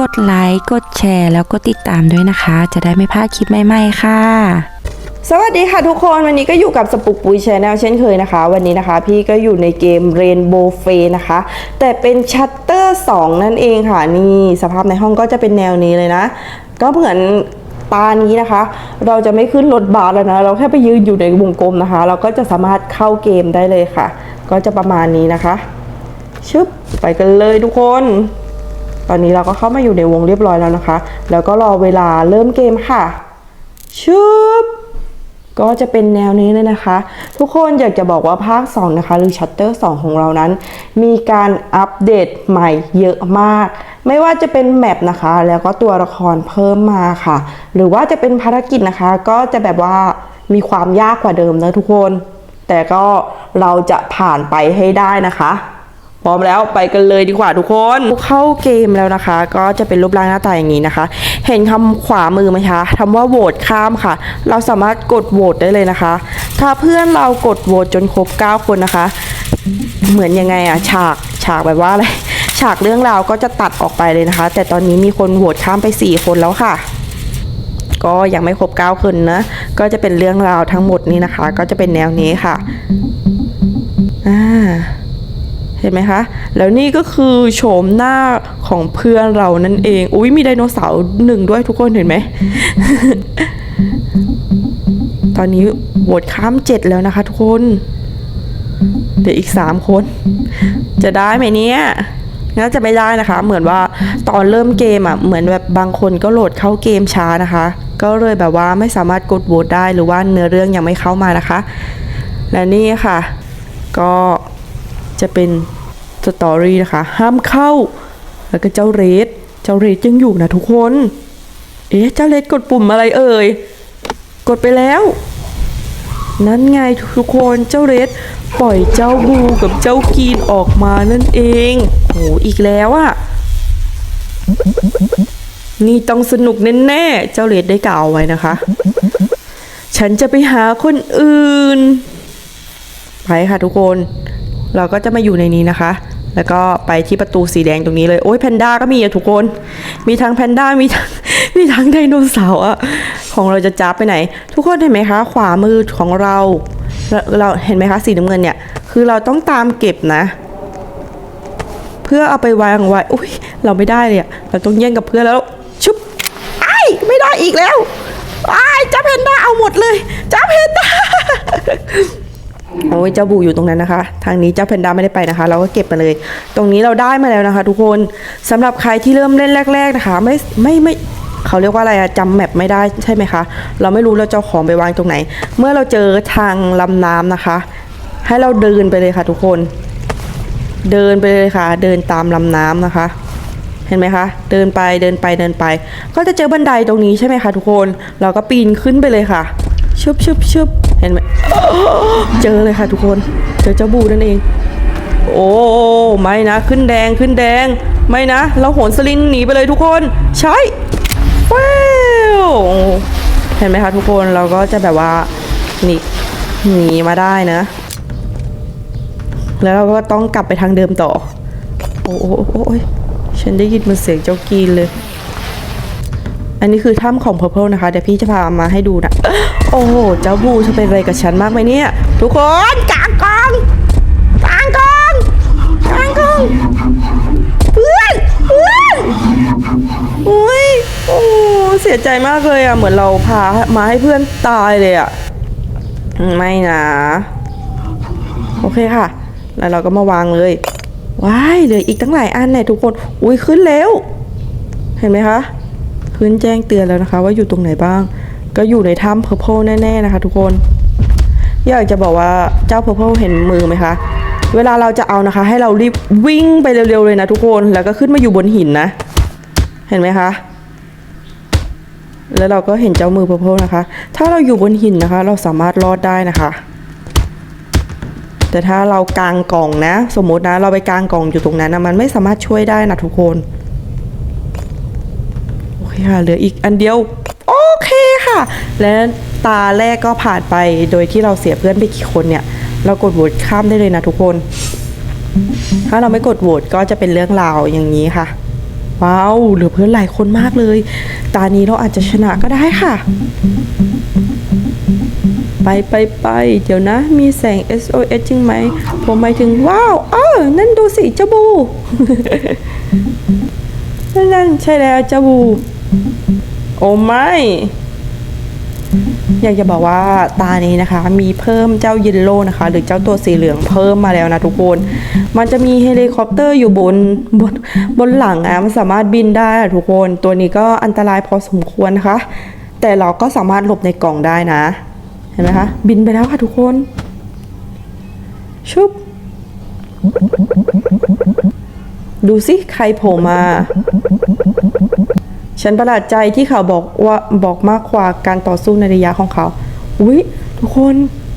กดไลค์ กดแชร์ แล้วก็ติดตามด้วยนะคะ จะได้ไม่พลาดคลิปใหม่ๆค่ะ สวัสดีค่ะทุกคนวันนี้ก็อยู่กับสปุกปุยชแนลเช่นเคยนะคะ วันนี้นะคะ พี่ก็อยู่ในเกม Rainbow f a นะคะ แต่เป็นชัตเตอร์2นั่นเองค่ะ นี่สภาพในห้องก็จะเป็นแนวนี้เลยนะ ก็เหมือนตานี้นะคะ เราจะไม่ขึ้นรถบัสแล้วนะ เราแค่ไปยืนอยู่ในวงกลมนะคะ เราก็จะสามารถเข้าเกมได้เลยค่ะ ก็จะประมาณนี้นะคะ ชึบไปกันเลยทุกคน ตอนนี้เราก็เข้ามาอยู่ในวงเรียบร้อยแล้วนะคะ แล้วก็รอเวลาเริ่มเกมค่ะชึบก็จะเป็นแนวนี้เลยนะคะ ทุกคนอยากจะบอกว่าภาค 2 นะคะ หรือชัตเตอร์ 2 ของเรานั้น มีการอัปเดตใหม่เยอะมาก ไม่ว่าจะเป็นแมปนะคะ แล้วก็ตัวละครเพิ่มมาค่ะ หรือว่าจะเป็นภารกิจนะคะ ก็จะแบบว่ามีความยากกว่าเดิมนะทุกคน แต่ก็เราจะผ่านไปให้ได้นะคะ พร้อมแล้วไปกันเลยดีกว่าทุกคนเข้าเกมแล้วนะคะ ก็จะเป็นรูปร่างหน้าตาอย่างนี้นะคะ เห็นคำขวามือไหมคะคำว่าโหวตข้ามค่ะ เราสามารถกดโหวตได้เลยนะคะ ถ้าเพื่อนเรากดโหวตจนครบ 9 คนนะคะ เหมือนยังไงอะฉากฉากแบบว่าอะไรฉากเรื่องราวก็จะตัดออกไปเลยนะคะ แต่ตอนนี้มีคนโหวตข้ามไป 4 คนแล้วค่ะ ก็ยังไม่ครบ 9 คนนะ ก็จะเป็นเรื่องราวทั้งหมดนี้นะคะ ก็จะเป็นแนวนี้ค่ะอ่า เห็นไหมคะ แล้วนี่ก็คือโฉมหน้าของเพื่อนเรานั่นเอง อุ้ยมีไดโนเสาร์หนึ่งด้วยทุกคนเห็นไหม ตอนนี้โหวตข้ามเจ็ดแล้วนะคะทุกคน เดี๋ยวอีกสามคน จะได้ไหมเนี่ยน่าจะไม่ได้นะคะ เหมือนว่าตอนเริ่มเกมอะ เหมือนแบบบางคนก็โหลดเข้าเกมช้านะคะ ก็เลยแบบว่าไม่สามารถกดโหวตได้หรือว่าเนื้อเรื่องยังไม่เข้ามานะคะ และนี่ค่ะ ก็ จะเป็นสตอรี่นะคะ ห้ามเข้า แล้วก็เจ้าเรดเจ้าเรดยังอยู่นะทุกคน เอ๊ะเจ้าเรดกดปุ่มอะไรเอ่ย กดไปแล้ว นั่นไงทุกคนเจ้าเรดปล่อยเจ้าบูกับเจ้ากีนออกมานั่นเองโหอีกแล้วอะนี่ต้องสนุกแน่ๆ เจ้าเรดได้กล่าวไว้นะคะ ฉันจะไปหาคนอื่น ไปค่ะทุกคน เราก็จะมาอยู่ในนี้นะคะ แล้วก็ไปที่ประตูสีแดงตรงนี้เลย โอ้ยแพนด้าก็มีอะทุกคน มีทั้งแพนด้ามีทั้งมีทั้งไดโนเสาร์อะของเราจะจับไปไหน ทุกคนเห็นไหมคะ ขวามือของเราเราเราเห็นไหมคะสีน้ำเงินเนี่ย คือเราต้องตามเก็บนะ เพื่อเอาไปวางไว้อุ้ยเราไม่ได้เลยอะเราต้องแย่งกับเพื่อนแล้วชุบไอ้ไม่ได้อีกแล้วไอ้จ้าแพนด้าเอาหมดเลยจ้าแพนด้า โอ้ยเจ้าบูอยู่ตรงนั้นนะคะ ทางนี้เจ้าแพนด้าไม่ได้ไปนะคะ เราก็เก็บมาเลย ตรงนี้เราได้มาแล้วนะคะ ทุกคนสำหรับใครที่เริ่มเล่นแรก ๆนะคะ ไม่ไม่ไม่เขาเรียกว่าอะไรอะจำแมปไม่ได้ใช่ไหมคะ เราไม่รู้เราเจะเอาของไปวางตรงไหน เมื่อเราเจอทางลำน้ำนะคะ ให้เราเดินไปเลยค่ะทุกคน เดินไปเลยค่ะ เดินตามลำน้ำนะคะ เห็นไหมคะ เดินไปเดินไปเดินไป ก็จะเจอบันไดตรงนี้ใช่ไหมคะทุกคน เราก็ปีนขึ้นไปเลยค่ะ ชึบชึบชึบ เห็นไหมเจอเลยค่ะทุกคน เจอเจ้าบูนั่นเอง โอ้ไม่นะ ขึ้นแดงขึ้นแดง ไม่นะ เราโหนสลิงหนีไปเลยทุกคน ใช่เว้วเห็นไหมคะทุกคนเราก็จะแบบว่าหนีหนีมาได้นะ แล้วเราก็ต้องกลับไปทางเดิมต่อ โอ้โอ้โอ้โอ้ยฉันได้ยินมันเสียงเจ้ากีนเลย อันนี้คือถ้ำของ Purple นะคะ เดี๋ยวพี่จะพามาให้ดูนะ โอ้โห เจ้าบูจะเป็นอะไรกับฉันมากไหมเนี่ย ทุกคนกลางกองกลางกองกลางกองเพื่อนเพื่อนอุ้ยโอ้เสียใจมากเลยอะ เหมือนเราพามาให้เพื่อนตายเลยอะ ไม่นะ โอเคค่ะ แล้วเราก็มาวางเลยว้ายเหลืออีกตั้งหลายอันเนี่ยทุกคน อุ้ยขึ้นแล้ว เห็นไหมคะ ขึ้นแจ้งเตือนแล้วนะคะ ว่าอยู่ตรงไหนบ้าง ก็อยู่ในถ้ำเพอร์เพลแน่ๆนะคะ ทุกคนอยากจะบอกว่าเจ้าเพอร์เพลเห็นมือไหมคะ เวลาเราจะเอานะคะ ให้เรารีบวิ่งไปเร็วๆเลยนะทุกคนแล้วก็ขึ้นมาอยู่บนหินนะ เห็นไหมคะแล้วเราก็เห็นเจ้ามือเพอร์เพลนะคะ ถ้าเราอยู่บนหินนะคะ เราสามารถรอดได้นะคะ แต่ถ้าเรากางกล่องนะ สมมตินะ เราไปกางกล่องอยู่ตรงนั้นนะมันไม่สามารถช่วยได้นะทุกคน เคค่ะ เหลืออีกอันเดียว โอเคค่ะ และตาแรกก็ผ่านไปโดยที่เราเสียเพื่อนไปกี่คนเนี่ย เรากดโหวตข้ามได้เลยนะทุกคน ถ้าเราไม่กดโหวตก็จะเป็นเรื่องราวอย่างนี้ค่ะ ว้าว เหลือเพื่อนหลายคนมากเลย ตานี้เราอาจจะชนะก็ได้ค่ะ ไปไปไปเดี๋ยวนะ มีแสง SOS จริงไหม ผมหมายถึงว้าว เออ นั่นดูสิเจ้าบูนั่นนั่นใช่แล้วเจ้าบู โอ้ไม่ อยากจะบอกว่าตานี้นะคะ มีเพิ่มเจ้าเยลโล่นะคะ หรือเจ้าตัวสีเหลืองเพิ่มมาแล้วนะทุกคน มันจะมีเฮลิคอปเตอร์อยู่บนบนบนหลังอะมันสามารถบินได้อะทุกคน ตัวนี้ก็อันตรายพอสมควรนะคะ แต่เราก็สามารถหลบในกล่องได้นะ เห็นไหมคะ บินไปแล้วค่ะทุกคน ชุบดูสิใครโผล่มา ฉันประหลาดใจที่เขาบอกว่าบอกมากกว่าการต่อสู้ในระยะของเขาอุ๊ยทุกคน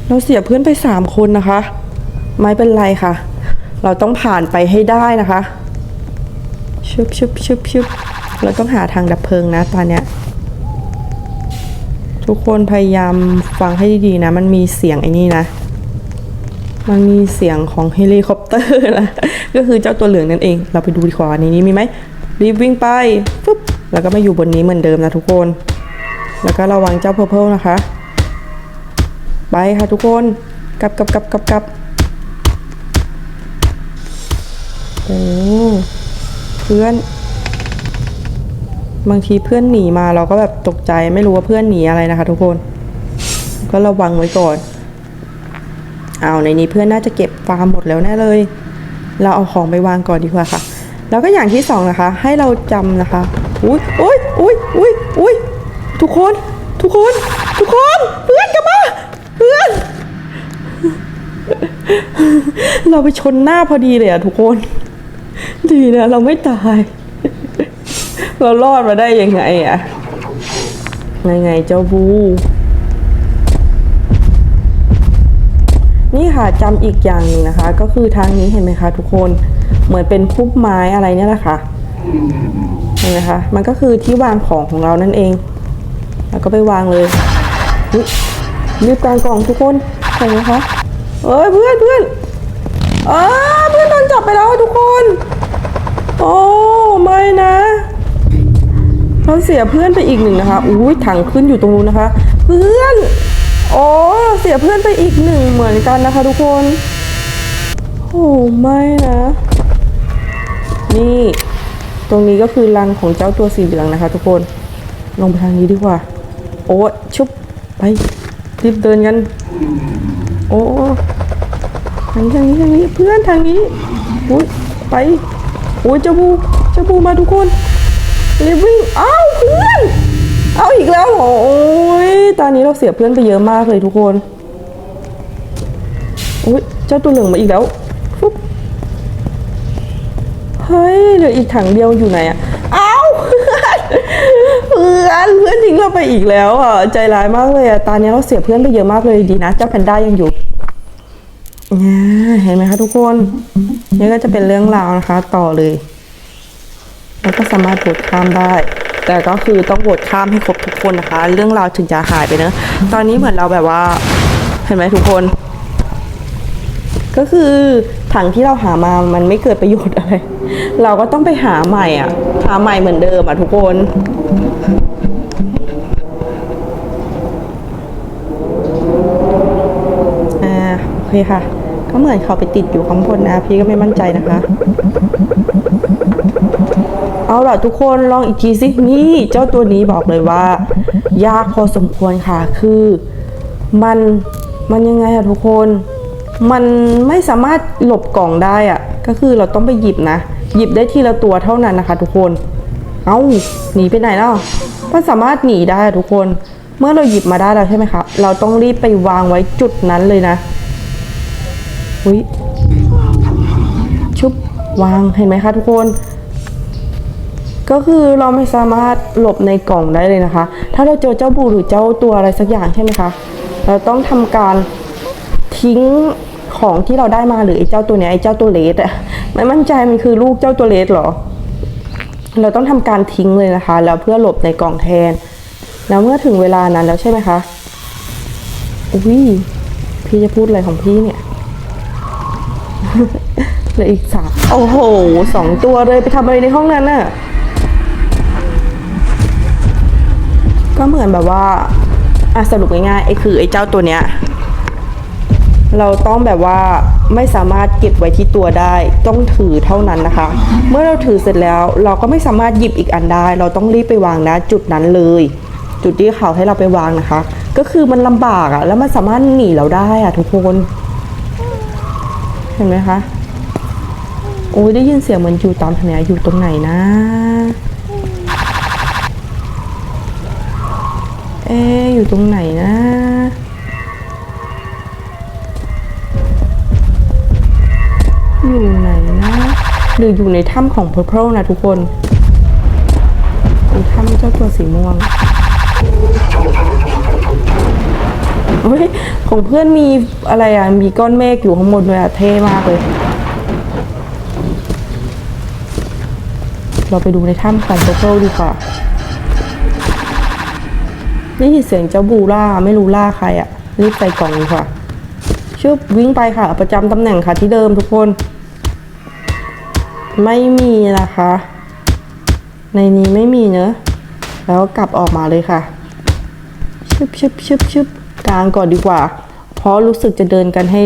เราเสียเพื่อนไปสามคนนะคะ ไม่เป็นไรค่ะ เราต้องผ่านไปให้ได้นะคะชึบชึบชึบชึบเราต้องหาทางดับเพลิงนะตอนเนี้ยทุกคนพยายามฟังให้ดีๆนะ มันมีเสียงไอ้นี่นะ มันมีเสียงของเฮลิคอปเตอร์นะ ก็คือเจ้าตัวเหลืองนั่นเอง เราไปดูดีกว่าในนี้มีไหมรีบวิ่งไปปุ๊บ แล้วก็มาอยู่บนนี้เหมือนเดิมนะทุกคน แล้วก็ระวังเจ้าเพอร์เพลนะคะ ไปค่ะทุกคนกลับกลับกลับกลับกลับโอ้เพื่อน บางทีเพื่อนหนีมาเราก็แบบตกใจไม่รู้ว่าเพื่อนหนีอะไรนะคะ ทุกคน ก็ระวังไว้ก่อนเอาในนี้เพื่อนน่าจะเก็บฟาร์มหมดแล้วแน่เลย เราเอาของไปวางก่อนดีกว่าค่ะ แล้วก็อย่างที่สองนะคะ ให้เราจำนะคะ อุ้ยอุ้ยอุ้ยอุ้ยอุ้ยทุกคน ทุกคน ทุกคนเพื่อนกลับมาเพื่อน เราไปชนหน้าพอดีเลยอะทุกคน ดีนะเราไม่ตาย เรารอดมาได้ยังไงอะไงไงเจ้าบูนี่ค่ะจำอีกอย่างหนึ่งนะคะ ก็คือทางนี้เห็นไหมคะทุกคน เหมือนเป็นพุ่มไม้อะไรเนี่ยแหละค่ะเห็นไหมคะมันก็คือที่วางของของเรานั่นเองแล้วก็ไปวางเลยยรีบกลางกล่องทุกคนเห็นไหมคะเอ้ยเพื่อนเพื่อนอ้าเพื่อนโดนจับไปแล้วทุกคน โอ้ไม่นะเราเสียเพื่อนไปอีกหนึ่งนะคะอุ้ยถังขึ้นอยู่ตรงนู้นนะคะ เพื่อนโอ้เสียเพื่อนไปอีกหนึ่งเหมือนกันนะคะ ทุกคน โอ้ไม่นะ นี่ ตรงนี้ก็คือรังของเจ้าตัวสีเหลืองนะคะ ทุกคน ลงไปทางนี้ดีกว่า โอ้ชุบไปรีบเดินกัน โอ้ทางนี้ทางนี้ทางนี้เพื่อนทางนี้อุ้ยไปโอ้ยเจ้าบูเจ้าบูมาทุกคนรีบวิ่งอ้าวเพื่อนเอาอีกแล้วโอ้ยตอนนี้เราเสียเพื่อนไปเยอะมากเลยทุกคนโอ้ยเจ้าตัวเหลืองมาอีกแล้วฟุ๊บ เฮ้ยเหลืออีกถังเดียวอยู่ไหนอะเอาเพื่อนเพื่อนเพื่อนทิ้งเราไปอีกแล้วอะใจร้ายมากเลยอะตอนนี้เราเสียเพื่อนไปเยอะมากเลยดีนะ เจ้าแพนด้ายังอยู่เนี่ยเห็นไหมคะทุกคน นี่ก็จะเป็นเรื่องราวนะคะ ต่อเลยแล้วก็สามารถโหวตข้ามได้ แต่ก็คือต้องโหวตข้ามให้ครบทุกคนนะคะ เรื่องราวถึงจะหายไปเนอะตอนนี้เหมือนเราแบบว่า เห็นไหมทุกคน ก็คือถังที่เราหามามันไม่เกิดประโยชน์อะไร เราก็ต้องไปหาใหม่อะ หาใหม่เหมือนเดิมอะทุกคนอ่าโอเคค่ะ ก็เหมือนเขาไปติดอยู่ข้างบนนะ พี่ก็ไม่มั่นใจนะคะ เอาล่ะทุกคนลองอีกทีสินี่เจ้าตัวนี้บอกเลยว่า ยากพอสมควรค่ะ คือ มันมันยังไงอะทุกคน มันไม่สามารถหลบกล่องได้อะก็คือเราต้องไปหยิบนะ หยิบได้ทีละตัวเท่านั้นนะคะ ทุกคน เอา้าหนีไปไหนแล้วมันสามารถหนีได้ทุกคน เมื่อเราหยิบมาได้แล้วใช่ไหมคะเราต้องรีบไปวางไว้จุดนั้นเลยนะอุ้ยชุบวางเห็นไหมคะทุกคน ก็คือเราไม่สามารถหลบในกล่องได้เลยนะคะ ถ้าเราเจอเจ้าบูหรือเจ้าตัวอะไรสักอย่างใช่ไหมคะ เราต้องทำการทิ้ง ของที่เราได้มาหรือไอ้เจ้าตัวเนี้ยไอ้เจ้าตัวเลสอะไม่มั่นใจมันคือลูกเจ้าตัวเลสหรอ เราต้องทำการทิ้งเลยนะคะ แล้วเพื่อหลบในกล่องแทน แล้วเมื่อถึงเวลานั้นแล้วใช่ไหมคะอุ้ยพี่จะพูดอะไรของพี่เนี่ยเลยอีกสามโอ้โหสองตัวเลยไปทำอะไรในห้องนั้นน่ะก็เหมือนแบบว่าอะสรุปง่ายๆไอ้คือไอ้เจ้าตัวเนี้ย เราต้องแบบว่าไม่สามารถเก็บไว้ที่ตัวได้ ต้องถือเท่านั้นนะคะ เมื่อเราถือเสร็จแล้ว เราก็ไม่สามารถหยิบอีกอันได้ เราต้องรีบไปวางนะจุดนั้นเลย จุดที่เขาให้เราไปวางนะคะ ก็คือมันลำบากอะแล้วมันสามารถหนีเราได้อะทุกคนเห็นไหมคะโอ้ยได้ยินเสียงเหมันอยู่ตามทะเลอยู่ตรงไหนนะ เอ๊อยู่ตรงไหนนะ หรืออยู่ในถ้ำของ Purple นะทุกคนถ้ำเจ้าตัวสีม่วงเฮ้ยของเพื่อนมีอะไรอะ มีก้อนเมฆอยู่ข้างบนด้วยอะ เท่มากเลย เราไปดูในถ้ำของ Purple ดีกว่านี่เสียงเจ้าบูล่าไม่รู้ล่าใครอะรีบใส่กล่องดีกว่าชึบวิ่งไปค่ะ ประจำตำแหน่งค่ะที่เดิมทุกคน ไม่มีนะคะ ในนี้ไม่มีเนอะแล้วกลับออกมาเลยค่ะชึบชึบชึบชึบกลางก่อนดีกว่า เพราะรู้สึกจะเดินกันให้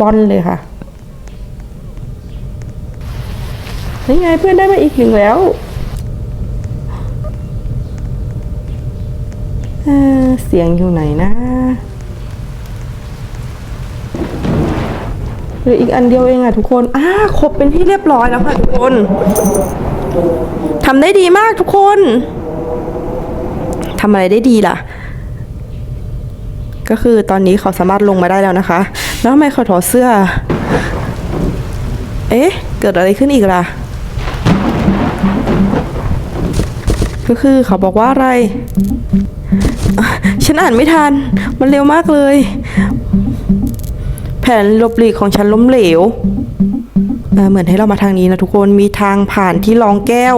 ว่อนเลยค่ะนี่ไงเพื่อนได้มาอีกหนึ่งแล้วเเสียงอยู่ไหนนะ เห ลืออีกอันเดียวเองอะทุกคนอ่าครบเป็นที่เรียบร้อยแล้วค่ะทุกคนทำได้ดีมากทุกคนทำอะไรได้ดีล่ะ ก็คือตอนนี้เขาสามารถลงมาได้แล้วนะคะ แล้วทำไมเขาถอดเสื้อ เอ๊ะ เกิดอะไรขึ้นอีกล่ะ ก็คือเขาบอกว่าอะไร ฉันอ่านไม่ทัน มันเร็วมากเลย นหลบหลีกของฉันล้มเหลวเหมือนให้เรามาทางนี้นะทุกคนมีทางผ่านที่รองแก้ว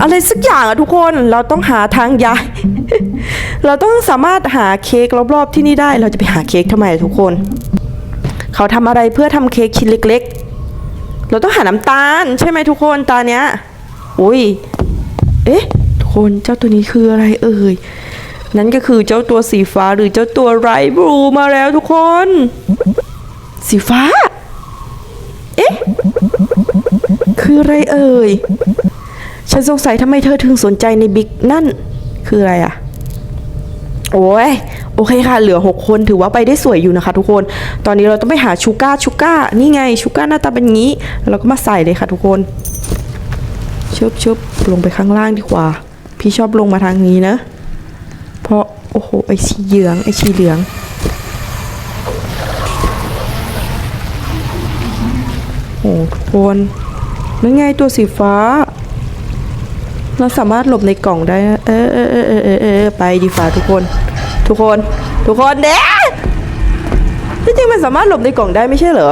อะไรสักอย่างอะทุกคนเราต้องหาทางย้าย เราต้องสามารถหาเค้กรอบๆที่นี่ได้ เราจะไปหาเค้กทำไมอะทุกคน เขาทำอะไรเพื่อทำเค้กชิ้นเล็ก ๆ เราต้องหาน้ำตาล ใช่ไหมทุกคนตาเนี้ยอุ้ยเอ๊ะทุกคนเจ้าตัวนี้คืออะไรเอ่ยนั่นก็คือเจ้าตัวสีฟ้าหรือเจ้าตัวไรบลูมาแล้วทุกคน สีฟ้า เอ๊ะ คืออะไรเอ่ย ฉันสงสัยทำไมเธอถึงสนใจในบิ๊กนั่น คืออะไรอะโอ้ยโอเคค่ะ เหลือ 6 คนถือว่าไปได้สวยอยู่นะคะ ทุกคน ตอนนี้เราต้องไปหาชูก้าชูก้านี่ไงชูก้าหน้าตาเป็นงี้ เราก็มาใส่เลยค่ะทุกคนชึบชึบลงไปข้างล่างดีกว่า พี่ชอบลงมาทางนี้นะ เพราะโอ้โหไอชีเหลืองไอชีเหลือง โอ้ทุกคนนั่นไงตัวสีฟ้า เราสามารถหลบในกล่องได้นะเออเออเออเออเออเออไปดีฟ้าทุกคน ทุกคน ทุกคนเด้ที่จริงมันสามารถหลบในกล่องได้ไม่ใช่เหรอ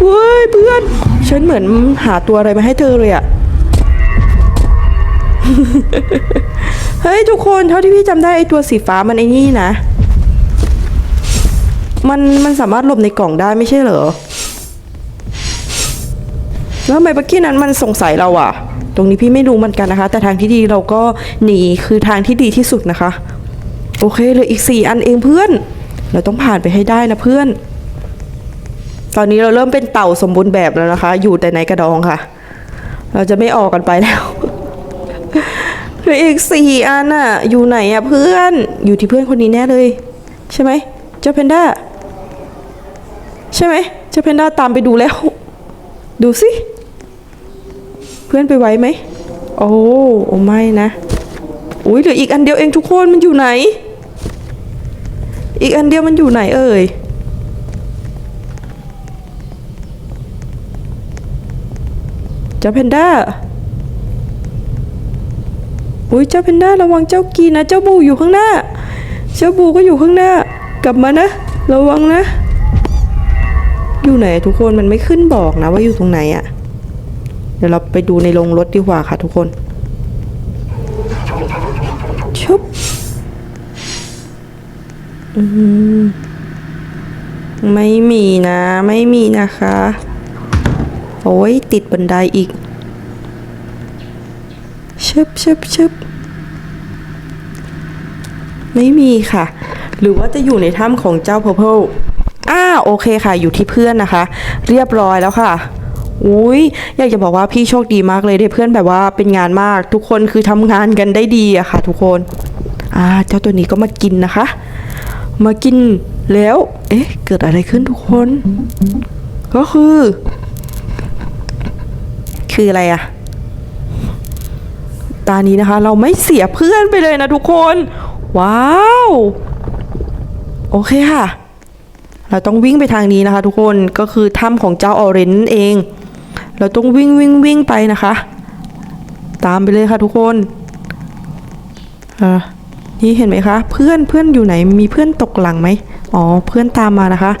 กุ้ยเพื่อน ฉันเหมือนหาตัวอะไรมาให้เธอเลยอะเฮ้ยทุกคนเท่าที่พี่จำได้ไอตัวสีฟ้ามันไอ้นี่นะ มันมันสามารถหลบในกล่องได้ไม่ใช่เหรอ แล้วทำไมปักกี้นั้นมันสงสัยเราอะตรงนี้พี่ไม่รู้เหมือนกันนะคะ แต่ทางที่ดีเราก็หนีคือทางที่ดีที่สุดนะคะ โอเคเหลยอีกสี่อันเองเพื่อน เราต้องผ่านไปให้ได้นะเพื่อน ตอนนี้เราเริ่มเป็นเต่าสมบูรณ์แบบแล้วนะคะ อยู่แต่ในกระดองค่ะ เราจะไม่ออกกันไปแล้วเหลืออีกสี่อันอะอยู่ไหนอะเพื่อน อยู่ที่เพื่อนคนนี้แน่เลย ใช่ไหมเจ้าเพนด้า ใช่ไหมเจ้าเพนด้าตามไปดูแล้ว ดูสิ เพื่อนไปไว้ไหม โอ้โอ้ไม่นะ อุ้ยเหลืออีกอันเดียวเองทุกคนมันอยู่ไหน อีกอันเดียวมันอยู่ไหนเอ่ยเจ้าเพนด้าอุ้ยเจ้าเพนด้าระวังเจ้ากีนะ เจ้าบูอยู่ข้างหน้า เจ้าบูก็อยู่ข้างหน้า กลับมานะ ระวังนะ อยู่ไหนทุกคนมันไม่ขึ้นบอกนะว่าอยู่ตรงไหนอะ่ะ เดี๋ยวเราไปดูในโรงรถดีกว่าค่ะทุกคนชุบอืมไม่มีนะ ไม่มีนะคะ โอ้ยติดบันไดอีกชึบชึบชึบไม่มีค่ะ หรือว่าจะอยู่ในถ้ำของเจ้า Purple อ่าโอเคค่ะ อยู่ที่เพื่อนนะคะ เรียบร้อยแล้วค่ะอุ้ยอยากจะบอกว่าพี่โชคดีมากเลยได้เพื่อนแบบว่าเป็นงานมาก ทุกคนคือทำงานกันได้ดีอะค่ะ ทุกคนอ่าเจ้าตัวนี้ก็มากินนะคะ มากินแล้ว เอ๊ะ เกิดอะไรขึ้นทุกคน ก็คือ คืออะไรอะตานี้นะคะ เราไม่เสียเพื่อนไปเลยนะทุกคน ว้าว โอเคค่ะ เราต้องวิ่งไปทางนี้นะคะ ทุกคนก็คือถ้ำของเจ้าออเรนนั่นเอง เราต้องวิ่งวิ่งวิ่งไปนะคะ ตามไปเลยค่ะทุกคนอ่านี่เห็นไหมคะ เพื่อนเพื่อนอยู่ไหนมีเพื่อนตกหลังไหมอ๋อเพื่อนตามมานะคะ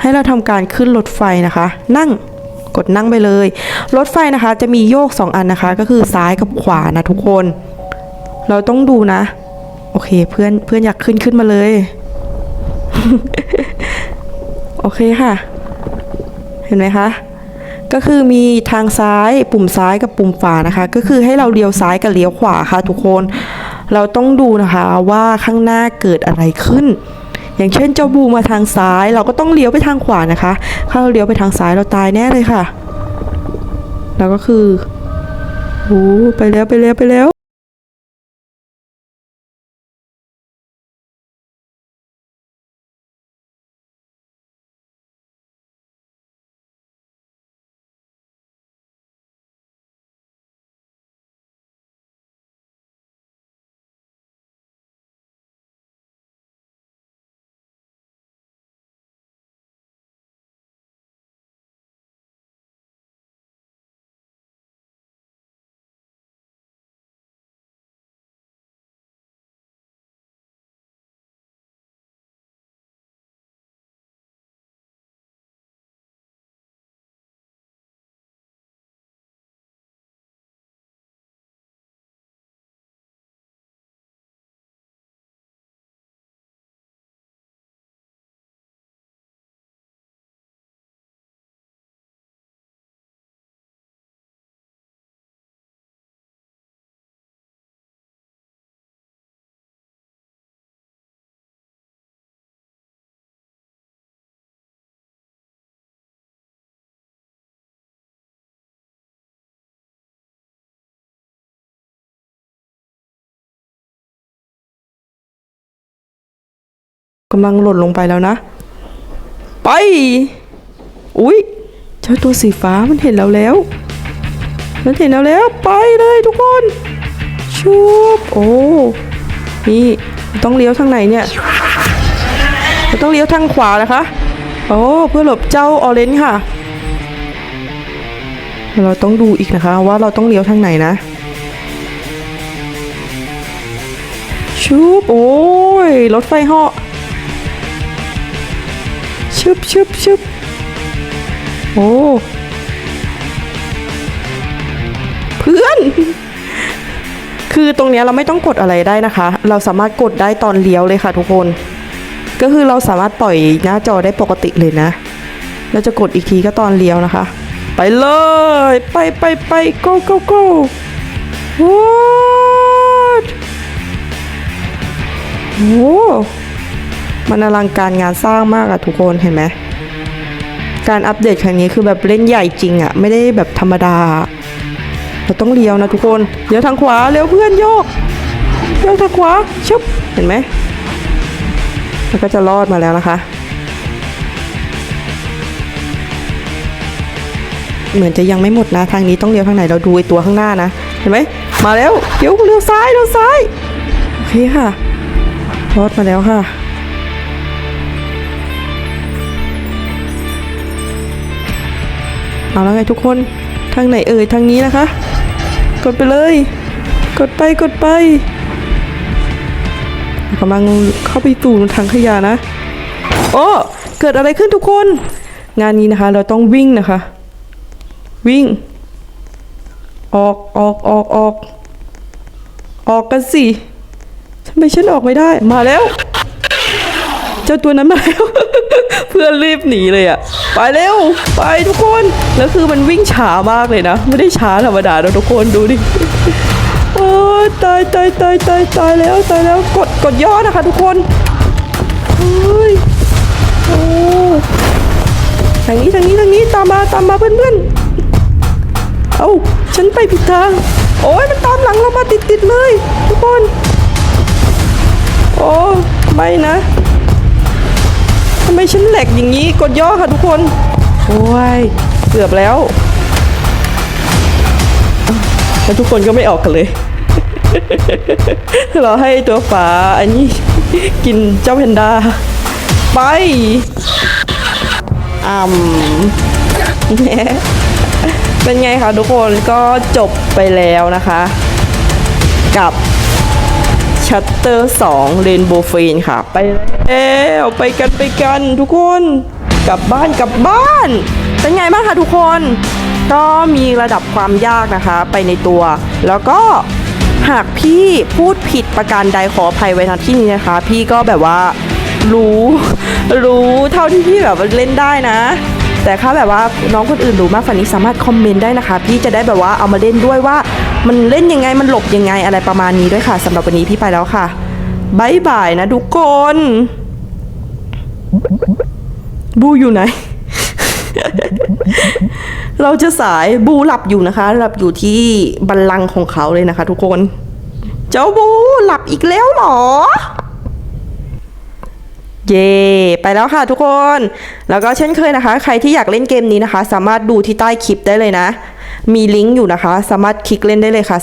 ให้เราทำการขึ้นรถไฟนะคะ นั่งกดนั่งไปเลย รถไฟนะคะ จะมีโยกสองอันนะคะ ก็คือซ้ายกับขวานะทุกคน เราต้องดูนะ โอเคเพื่อนเพื่อนอยากขึ้นขึ้นมาเลย โอเคค่ะ เห็นไหมคะ ก็คือมีทางซ้ายปุ่มซ้ายกับปุ่มขวานะคะ ก็คือให้เราเลี้ยวซ้ายกับเลี้ยวขวาค่ะทุกคน เราต้องดูนะคะว่าข้างหน้าเกิดอะไรขึ้น อย่างเช่นเจ้าบูมาทางซ้าย เราก็ต้องเลี้ยวไปทางขวานะคะถ้าเราเลี้ยวไปทางซ้ายเราตายแน่เลยค่ะ แล้วก็คือโอ้ไปแล้วไปแล้วไปแล้ว กำลังหล่นลงไปแล้วนะ ไป อุ๊ย เจ้าตัวสีฟ้ามันเห็นเราแล้ว มันเห็นเราแล้ว ไปเลยทุกคน ชุบ โอ้ นี่ต้องเลี้ยวทางไหนเนี่ยต้องเลี้ยวทางขวานะคะ โอ้ เพื่อหลบเจ้าออเรนจ์ค่ะ เราต้องดูอีกนะคะว่าเราต้องเลี้ยวทางไหนนะ ชุบ โอ้ย รถไฟเหาะ ชึบชึบชึบโอ้เพื่อน คือตรงนี้เราไม่ต้องกดอะไรได้นะคะ เราสามารถกดได้ตอนเลี้ยวเลยค่ะทุกคน ก็คือเราสามารถปล่อยหน้าจอได้ปกติเลยนะ เราจะกดอีกทีก็ตอนเลี้ยวนะคะ ไปเลย ไปไปไป go go go what โอ้ มันอลังการงานสร้างมากอะทุกคนเห็นไหมการอัปเดตครั้งนี้คือแบบเล่นใหญ่จริงอะไม่ได้แบบธรรมดา เราต้องเลี้ยวนะทุกคนเลี้ยวทางขวาเลี้ยวเพื่อนโยกโยกทางขวาชุบเห็นไหมมันก็จะรอดมาแล้วนะคะ เหมือนจะยังไม่หมดนะทางนี้ต้องเลี้ยวทางไหนเราดูไอตัวข้างหน้านะเห็นไหมมาแล้วเลี้ยวเลี้ยวซ้ายเลี้ยวซ้ายโอเคค่ะรอดมาแล้วค่ะ เอาแล้วไงทุกคนทางไหนเอ่ยทางนี้นะคะ กดไปเลย กดไปกดไปกำลังเข้าไปตู่ทางขยะนะโอ้เกิดอะไรขึ้นทุกคน งานนี้นะคะ เราต้องวิ่งนะคะ วิ่ง ออกออกออกออกออกกันสิทำไมฉันออกไม่ได้มาแล้ว เจ้าตัวนั้นมาแล้ว เพื่อนรีบหนีเลยอะ ไปเร็ว ไปทุกคน แล้วคือมันวิ่งช้ามากเลยนะ ไม่ได้ช้าธรรมดานะทุกคนดูดิโอ้ยตายตายตายตายตายแล้วตายแล้วกดกดย่อนะคะ ทุกคนเฮ้ยโอ้ทางนี้ทางนี้ทางนี้ตามมาตามมาเพื่อนๆเอาฉันไปผิดทาง โอ้ยมันตามหลังเรามาติดติดเลย ทุกคน โอ้ไม่นะำไมฉันแหลกอย่างนี้ กดย่อค่ะทุกคน โอ้ย เกือบแล้ว แล้วทุกคนก็ไม่ออกกันเลยเราให้ตัวฝาอันนี้กินเจ้าเพนด้าไปอ่ำแหมเป็นไงคะทุกคนก็จบไปแล้วนะคะ กับ ชัตเตอร์2 Rainbow f r i e n ค่ะ ไปแล้วไปกันไปกันทุกคน กลับบ้านกลับบ้าน เป็นไงบ้างคะทุกคน ก็มีระดับความยากนะคะ ไปในตัว แล้วก็หากพี่พูดผิดประการใดขออภัยไว้ณที่นี้นะคะ พี่ก็แบบว่ารู้รู้เท่าที่พี่แบบเล่นได้นะ แต่ถ้าแบบว่าน้องคนอื่นรู้มากฝันนี้สามารถคอมเมนต์ได้นะคะ พี่จะได้แบบว่าเอามาเล่นด้วยว่า มันเล่นยังไงมันหลบยังไงอะไรประมาณนี้ด้วยค่ะสำหรับวันนี้พี่ไปแล้วค่ะบายบายนะทุกคน บูอยู่ไหน เราจะสายบูหลับอยู่นะคะหลับอยู่ที่บัลลังก์ของเขาเลยนะคะ ทุกคน เจ้าบูหลับอีกแล้วหรอเย่ไปแล้วค่ะทุกคน แล้วก็เช่นเคยนะคะ ใครที่อยากเล่นเกมนี้นะคะ สามารถดูที่ใต้คลิปได้เลยนะ มีลิงก์อยู่นะคะ สามารถคลิกเล่นได้เลยค่ะ